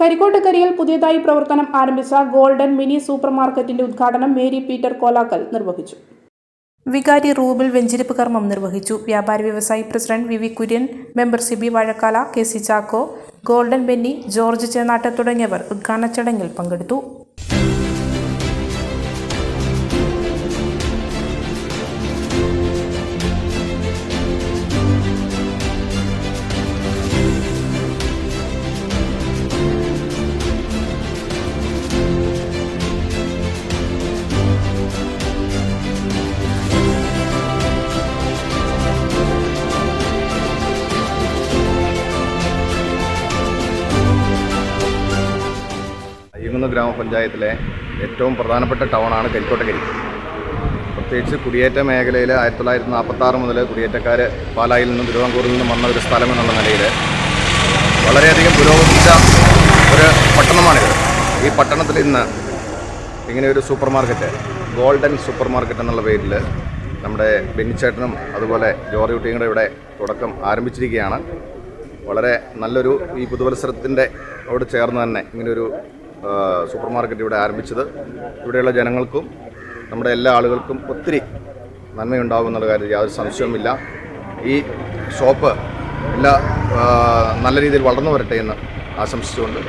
കരിക്കോട്ടുകരിയിൽ പുതിയതായി പ്രവർത്തനം ആരംഭിച്ച ഗോൾഡൻ മിനി സൂപ്പർ മാർക്കറ്റിന്റെ ഉദ്ഘാടനം മേരി പീറ്റർ കോലാക്കൽ നിർവഹിച്ചു. വികാരി റൂബിൽ വെഞ്ചിരിപ്പ് കർമ്മം നിർവഹിച്ചു. വ്യാപാരി വ്യവസായി president V V Kurian member C B Vazhakkala K C Chacko golden Benny George Chenat തുടങ്ങിയവർ ഉദ്ഘാടന ചടങ്ങിൽ പങ്കെടുത്തു. അയ്യങ്കുന്ന് ഗ്രാമപഞ്ചായത്തിലെ ഏറ്റവും പ്രധാനപ്പെട്ട ടൗണാണ് കരിക്കോട്ടക്കരി പ്രത്യേകിച്ച് കുടിയേറ്റ മേഖലയിൽ ആയിരത്തി തൊള്ളായിരത്തി നാൽപ്പത്തി ആറ് മുതൽ കുടിയേറ്റക്കാർ പാലായിൽ നിന്നും തിരുവിതാംകൂറിൽ നിന്നും വന്ന ഒരു സ്ഥലം എന്നുള്ള നിലയിൽ വളരെയധികം പുരോഗമിച്ച ഒരു പട്ടണമാണിത്. ഈ പട്ടണത്തിൽ ഇന്ന് ഇങ്ങനെ ഒരു super market golden super market എന്നുള്ള പേരിൽ നമ്മുടെ ബെന്നിച്ചേട്ടനും അതുപോലെ ജോറി കുട്ടിയും കൂടെ ഇവിടെ തുടക്കം ആരംഭിച്ചിരിക്കുകയാണ്. വളരെ നല്ലൊരു ഈ പുതുവത്സരത്തിന്റെ അവിടെ ചേർന്ന് തന്നെ ഇങ്ങനൊരു സൂപ്പർ മാർക്കറ്റ് ഇവിടെ ആരംഭിച്ചത്. ഇവിടെയുള്ള ജനങ്ങൾക്കും നമ്മുടെ എല്ലാ ആളുകൾക്കും ഒത്തിരി നന്മയുണ്ടാകും എന്നുള്ള കാര്യത്തിൽ യാതൊരു സംശയവുമില്ല. ഈ ഷോപ്പ് എല്ലാ നല്ല രീതിയിൽ വളർന്നു വരട്ടെ എന്ന് ആശംസിച്ചുകൊണ്ട്